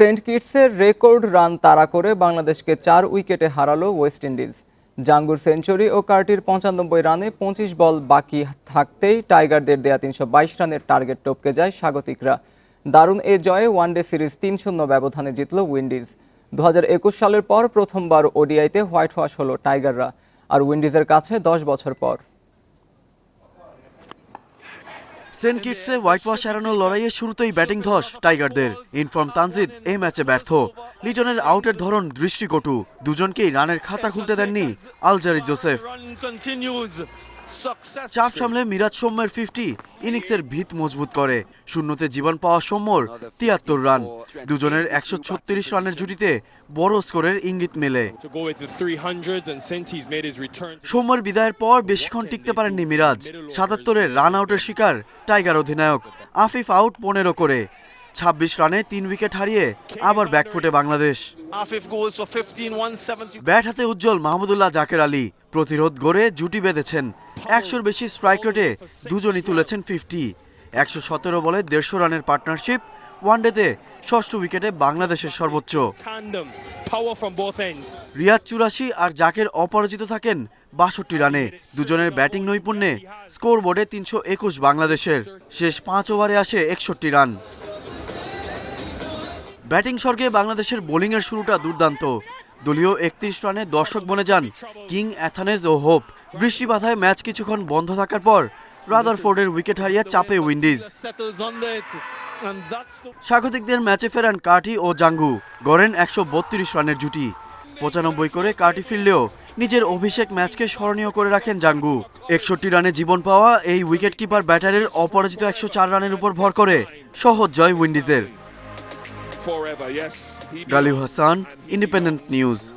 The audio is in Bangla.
সেন্ট কিটসের রেকর্ড রান তাড়া করে বাংলাদেশকে চার উইকেটে হারালো ওয়েস্ট ইন্ডিজ। জাঙ্গুর সেঞ্চুরি ও কার্টির পঁচানব্বই রানে পঁচিশ বল বাকি থাকতেই টাইগারদের দেয়া তিনশো বাইশ রানের টার্গেট টপকে যায় স্বাগতিকরা। দারুণ এ জয়ে ওয়ানডে সিরিজ তিন শূন্য ব্যবধানে জিতল উইন্ডিজ। দু হাজার একুশ সালের পর প্রথমবার ওডিআইতে হোয়াইট ওয়াশ হলো টাইগাররা, আর উইন্ডিজের কাছে দশ বছর পর। সেন্ট কিটসে হোয়াইট ওয়াশ এড়ানোর লড়াইয়ে শুরুতেই ব্যাটিং ধস টাইগারদের। ইনফর্ম তানজিদ এই ম্যাচে ব্যর্থ। লিটনের আউটের ধরন দৃষ্টিকটু। দুজনকেই রানের খাতা খুলতে দেননি আলজারি জোসেফ. চাপ সামলে মিরাজ সৌম্যের ফিফটি ইনিংসের ভিত মজবুত করে। শূন্যতে জীবন পাওয়া সৌম্যর তিয়াত্তর রান দুজনের একশো ছত্রিশ রানের জুটিতে বড় স্কোরের ইঙ্গিত মেলে। To go with the 300s and since he's made his return সৌম্যর বিদায়ের পর বেশিক্ষণ টিকতে পারেননি মিরাজ। সাতাত্তরের রান আউটের শিকার টাইগার অধিনায়ক। আফিফ আউট পনেরো করে। ছাব্বিশ রানে তিন উইকেট হারিয়ে আবার ব্যাকফুটে Bangladesh. Afif goes for 15, 170. Bat হাতে উজ্জ্বল মাহমুদুল্লাহ জাকের আলী। প্রতিরোধ গড়ে জুটি বেঁধেছেন। একশোর বেশি স্ট্রাইক রেটে দুজনই তুলেছেন ফিফটি একশো সতেরো বলে দেড়শো রানের পার্টনারশিপ ওয়ানডেতে ষষ্ঠ উইকেটে বাংলাদেশের সর্বোচ্চ। রিয়াদ চুরাশি আর জাকের অপরাজিত থাকেন বাষট্টি রানে। দুজনের ব্যাটিং নৈপুণ্যে স্কোর বোর্ডে তিনশো একুশ বাংলাদেশের। শেষ পাঁচ ওভারে আসে একষট্টি রান। ব্যাটিং স্বর্গে বাংলাদেশের বোলিংয়ের শুরুটা দুর্দান্ত। দলীয় একত্রিশ রানে দর্শক বনে যান কিং অ্যাথানেজ ও হোপ। বৃষ্টি বাধায় ম্যাচ কিছুক্ষণ বন্ধ থাকার পর রাদারফোর্ডের উইকেট হারিয়ে চাপে উইন্ডিজ। স্বাগতিকদের ম্যাচে ফেরান কার্টি ও জাঙ্গু। গড়েন একশো বত্রিশ রানের জুটি। পঁচানব্বই করে কার্টি ফিরলেও নিজের অভিষেক ম্যাচকে স্মরণীয় করে রাখেন জাঙ্গু। একষট্টি রানে জীবন পাওয়া এই উইকেট কিপার ব্যাটারের অপরাজিত একশো চার রানের উপর ভর করে সহজ জয় উইন্ডিজের। Galiu Hassan, Independent News.